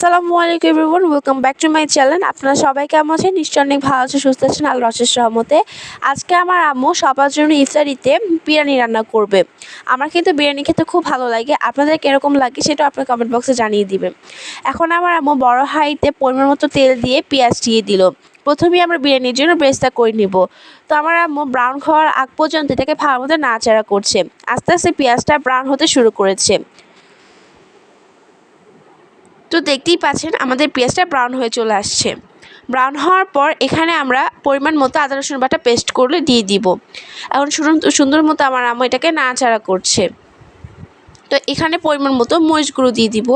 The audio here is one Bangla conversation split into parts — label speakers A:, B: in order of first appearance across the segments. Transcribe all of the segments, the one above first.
A: আসসালামু আলাইকুম everyone welcome back to my channel আপনারা সবাই কেমন আছেন? নিশ্চয় অনেক ভালো আছে সুস্থ আছেন আল্লাহ রসের সহমতে আজকে আমার আম্মু সবার জন্য ইফতারিতে বিরিয়ানি রান্না করবে। আমার কিন্তু বিরিয়ানি খেতে খুব ভালো লাগে। আপনাদের কীরকম লাগে সেটা আপনার কমেন্ট বক্সে জানিয়ে দিবেন এখন আমার আম্মু বড় হাঁড়িতে পরিমাণ মতো তেল দিয়ে পেঁয়াজ দিয়ে দিল। প্রথমেই আমরা বিরিয়ানির জন্য ব্রেস্তা করে নিব। তো আমার আম্মু ব্রাউন খাওয়ার আগ পর্যন্ত এটাকে ভালো মতো নাড়াচাড়া করছে। আস্তে আস্তে পেঁয়াজটা ব্রাউন হতে শুরু করেছে। তো দেখতেই পাচ্ছেন আমাদের পেঁয়াজটা ব্রাউন হয়ে চলে আসছে। ব্রাউন হওয়ার পর এখানে আমরা পরিমাণ মতো আদা, রসুন বাটা পেস্ট করলে দিয়ে দিব। এখন সুন্দর মতো আমার আম্মু এটাকে নাড়াচাড়া করছে। তো এখানে পরিমাণ মতো মরিচ গুঁড়ো দিয়ে দিব।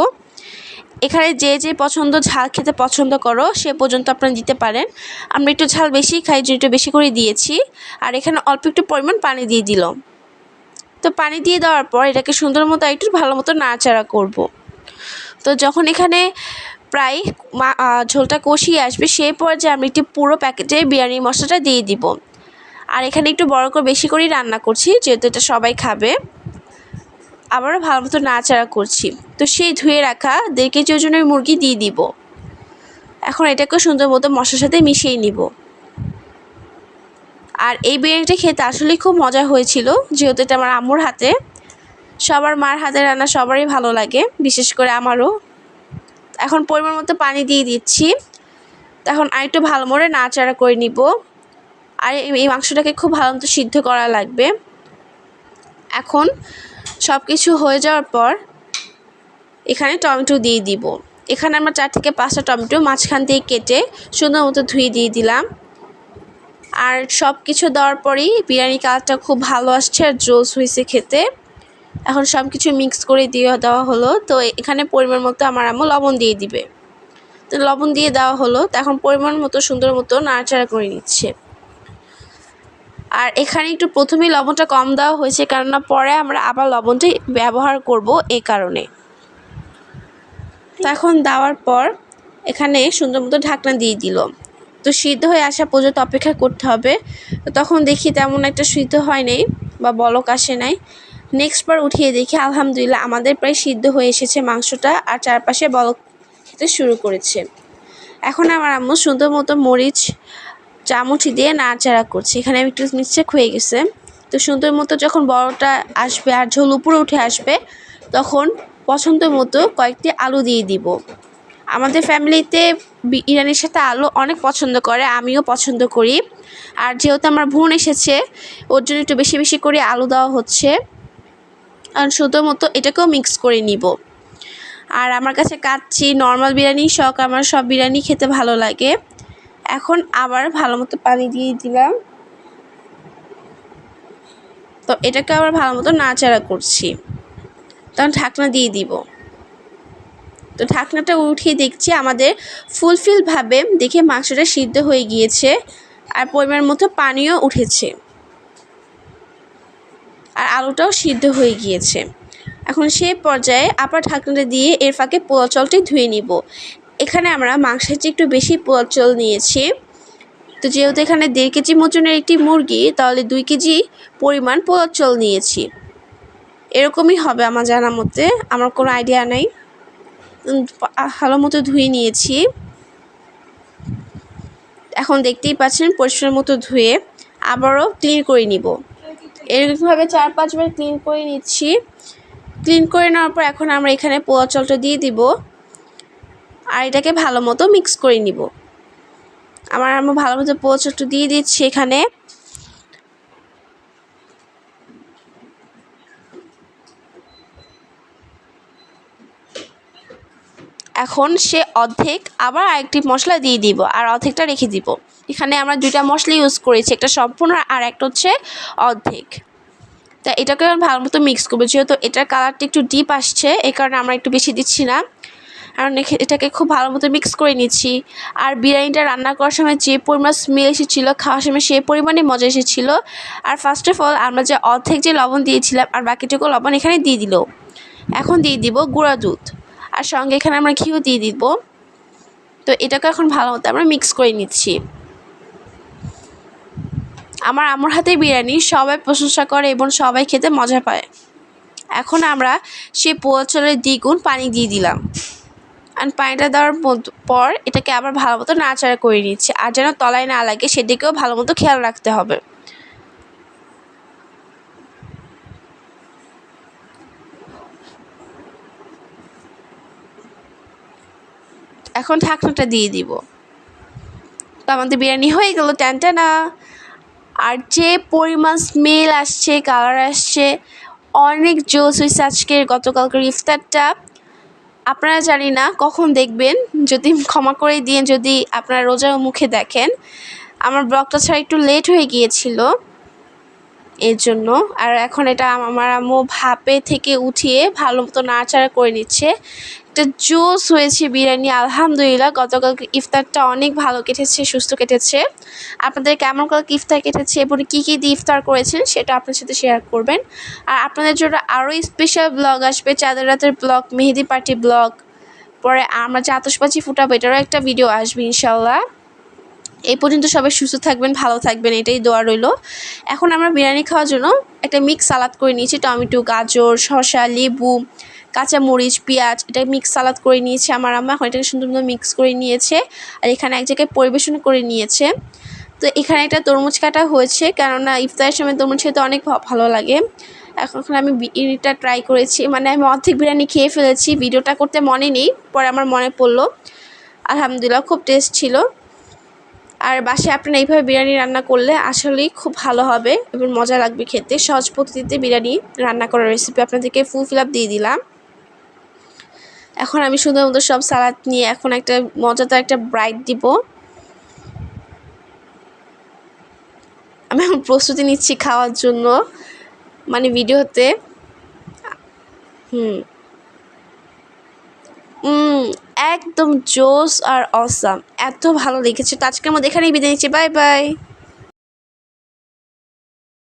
A: এখানে যে যে পছন্দ ঝাল খেতে পছন্দ করো, সে পর্যন্ত আপনারা দিতে পারেন। আমরা একটু ঝাল বেশি খাই যে একটু বেশি করে দিয়েছি। আর এখানে অল্প একটু পরিমাণ পানি দিয়ে দিল তো পানি দিয়ে দেওয়ার পর এটাকে সুন্দর মতো একটু ভালো মতো নাড়াচাড়া করব। তো যখন এখানে প্রায় ঝোলটা কষিয়ে আসবে, সেই পর্যায়ে আমি একটি পুরো প্যাকেটে বিরিয়ানি মশলাটা দিয়ে দিব। আর এখানে একটু বড় করে বেশি করেই রান্না করছি, যেহেতু এটা সবাই খাবে। আবারও ভালো মতো নাড়াচাড়া করছি। তো সেই ধুয়ে রাখা দেড় কেজি ওজনের মুরগি দিয়ে দিব। এখন এটাকে সুন্দর মতো মশলার সাথে মিশিয়ে নিব। আর এই বিরিয়ানিটা খেতে আসলেই খুব মজা হয়েছিল, যেহেতু এটা আমার আম্মুর হাতে। সবার মার হাতে রান্না সবারই ভালো লাগে, বিশেষ করে আমারও। এখন পরিমাণ মতো পানি দিয়ে দিচ্ছি। তখন আর একটু ভালো মতো নাড়াচাড়া করে নিব। আর এই মাংসটাকে খুব ভালো মতো সিদ্ধ করা লাগবে। এখন সব কিছু হয়ে যাওয়ার পর এখানে টমেটো দিয়ে দিব। এখানে আমরা চার থেকে পাঁচটা টমেটো মাঝখান দিয়ে কেটে সুন্দর মতো ধুয়ে দিয়ে দিলাম। আর সব কিছু দেওয়ার পরেই বিরিয়ানি কালারটা খুব ভালো আসছে আর জোস হয়েছে খেতে। এখন সব কিছু মিক্স করে দিয়ে দেওয়া হলো। তো এখানে পরিমাণ মতো আমার আম্মু লবণ দিয়ে দিবে। তো লবণ দিয়ে দেওয়া হলো। তো এখন পরিমাণ মতো, সুন্দর মতো নাড়াচাড়া করে নিচ্ছে। আর এখানে একটু প্রথমেই লবণটা কম দেওয়া হয়েছে, কেননা পরে আমরা আবার লবণটি ব্যবহার করব এই কারণে। তো এখন দেওয়ার পর এখানে সুন্দর মতো ঢাকনা দিয়ে দিল। তো সিদ্ধ হয়ে আসা পর্যন্ত অপেক্ষা করতে হবে। তখন দেখি তেমন একটা সিদ্ধ হয় নাই বা বলক আসে নাই। নেক্সট বার উঠিয়ে দেখি, আলহামদুলিল্লাহ আমাদের প্রায় সিদ্ধ হয়ে এসেছে মাংসটা আর চারপাশে বলক খেতে শুরু করেছে। এখন আমার আম্মু সুন্দর মতো মরিচ, চামচি দিয়ে নাড়াচাড়া করছে। এখানে একটু মিস্টেক হয়ে গেছে। তো সুন্দর মতো যখন বড়টা আসবে আর ঝোল উপরে উঠে আসবে, তখন পছন্দ মতো কয়েকটি আলু দিয়ে দিব। আমাদের ফ্যামিলিতে ইরানির সাথে আলু অনেক পছন্দ করে, আমিও পছন্দ করি। আর যেহেতু আমার বোন এসেছে, ওর জন্য একটু বেশি বেশি করে আলু দেওয়া হচ্ছে। শুধু মতো এটাকেও মিক্স করে নিব। আর আমার কাছে কাচ্ছি নর্মাল বিরিয়ানি, শখ আমার, সব বিরিয়ানি খেতে ভালো লাগে। এখন আবার ভালো মতো পানি দিয়ে দিলাম। তো এটাকে আবার ভালো মতো নাড়াচাড়া করছি। তখন ঢাকনা দিয়ে দিব। তো ঢাকনাটা উঠিয়ে দেখছি আমাদের ফুলফিলভাবে দেখে মাংসটা সিদ্ধ হয়ে গিয়েছে। আর পরিমাণ মতো পানিও উঠেছে। আর আলুটাও সিদ্ধ হয়ে গিয়েছে। এখন সে পর্যায়ে আবার ঢাকনাটা দিয়ে এর ফাঁকে পোয়া চলটি ধুয়ে নিব। এখানে আমরা মাংসের চেয়ে একটু বেশি পোয়া চল নিয়েছি। তো যেহেতু এখানে দেড় কেজি ওজনের একটি মুরগি, তাহলে দুই কেজি পরিমাণ পোলার চল নিয়েছি। এরকমই হবে আমার জানা মতে। আমার কোনো আইডিয়া নেই। ভালো মতো ধুয়ে নিয়েছি। এখন দেখতেই পাচ্ছেন পরিষ্কার মতো ধুয়ে আবারও ক্লিন করে নিব। এরকমভাবে চার পাঁচবার ক্লিন করে নিচ্ছি। ক্লিন করে নেওয়ার পর এখন আমরা এখানে পোয়া চলটা দিয়ে দিব। আর এটাকে ভালো মতো মিক্স করে নিব। আমার আমরা ভালো মতো পোয়া চলটা দিয়ে দিচ্ছি এখানে। এখন সে অর্ধেক আবার আরেকটি মশলা দিয়ে দিব আর অর্ধেকটা রেখে দিব। এখানে আমরা দুইটা মশলা ইউজ করেছি, একটা সম্পূর্ণ আর একটা হচ্ছে অর্ধেক। তা এটাকে ভালো মতো মিক্স করব, যেহেতু এটার কালারটা একটু ডিপ আসছে, এই কারণে আমরা একটু বেশি দিচ্ছি না। কারণ এটাকে খুব ভালো মতো মিক্স করে নিচ্ছি। আর বিরিয়ানিটা রান্না করার সময় যে পরিমাণ স্মেল এসেছিল, খাওয়ার সময় সেই পরিমাণে মজা এসেছিল। আর ফার্স্ট অফ অল আমরা যে অর্ধেক যে লবণ দিয়েছিলাম, আর বাকিটুকু লবণ এখানে দিয়ে দিল। এখন দিয়ে দিব গুঁড়া দুধ। আর সঙ্গে এখানে আমরা ঘিও দিয়ে দিব। তো এটাকে এখন ভালো মতো আমরা মিক্স করে নিচ্ছি। আমার আমার হাতে বিরিয়ানি, সবাই প্রশংসা করে এবং সবাই খেতে মজা পায়। এখন আমরা সে পোয়া চালের দ্বিগুণ পানি দিয়ে দিলাম। আর পানিটা দেওয়ার পর এটাকে আবার ভালো মতো নাড়াচাড়া করে নিচ্ছি। আর যেন তলায় না লাগে, সেদিকেও ভালো মতো খেয়াল রাখতে হবে। এখন ঢাকনাটা দিয়ে দিব। তো আমাদের বিরিয়ানি হয়ে গেল ট্যানটানা আর যে পরিমাণ স্মেল আসছে কালার আসছে, অনেক জোস হয়েছে আজকের গতকালকের ইফতারটা। আপনারা জানি না, কখন দেখবেন? যদি ক্ষমা করে দিয়ে যদি আপনারা রোজা মুখে দেখেন। আমার ব্লগটা ছাড়া একটু লেট হয়ে গিয়েছিল এর জন্য। আর এখন এটা আমার আম্মু ভাপে থেকে উঠিয়ে ভালো মতো নাড়াচাড়া করে নিচ্ছে। একটা জোস হয়েছে বিরিয়ানি, আলহামদুলিল্লাহ। গতকাল ইফতারটা অনেক ভালো কেটেছে, সুস্থ কেটেছে। আপনাদের কেমন কালকে ইফতার কেটেছে এবং কী কী দিয়ে ইফতার করেছেন সেটা আপনার সাথে শেয়ার করবেন। আর আপনাদের জন্য আরও স্পেশাল ব্লগ আসবে, চাঁদের রাতের ব্লগ মেহেদি পার্টি ব্লগ পরে আমরা যে আতসবাজি ফুটাবো, এটারও একটা ভিডিও আসবে ইনশাল্লাহ এই পর্যন্ত সবাই সুস্থ থাকবেন, ভালো থাকবেন, এটাই দোয়া রইল। এখন আমরা বিরিয়ানি খাওয়ার জন্য একটা মিক্স সালাদ করে নিয়েছি, টমেটো, গাজর, শসা, লেবু কাঁচামরিচ, পেঁয়াজ, এটা মিক্স সালাদ করে নিয়েছে আমার আম্মা। এখন এটাকে সুন্দর সুন্দর মিক্স করে নিয়েছে। আর এখানে এক জায়গায় পরিবেশন করে নিয়েছে। তো এখানে একটা তরমুজ কাটা হয়েছে, কেননা ইফতারের সময় তরমুজ খেতে অনেক ভালো লাগে। এখন আমি বিরিয়ানিটা ট্রাই করেছি। মানে আমি অর্ধেক বিরিয়ানি খেয়ে ফেলেছি, ভিডিওটা করতে মনে নেই, পরে আমার মনে পড়ল। আলহামদুলিল্লাহ, খুব টেস্ট ছিল। আর বাসায় আপনারা এইভাবে বিরিয়ানি রান্না করলে আসলেই খুব ভালো হবে এবং মজা লাগবে খেতে। সহজ পদ্ধতিতে বিরিয়ানি রান্না করার রেসিপি আপনাদেরকে ফুল ফিল আপ দিয়ে দিলাম। এখন আমি সুন্দর মতো সব সালাদ নিয়ে এখন একটা মজাদার একটা ব্রাইট দিব। আমি এখন প্রস্তুতি নিচ্ছি খাওয়ার জন্য মানে ভিডিওতে। হুম। একদম জোস আর অসাম এত ভালো লেগেছে। তো আজকের মধ্যে এখানেই বিদায় নিচ্ছি। Bye bye.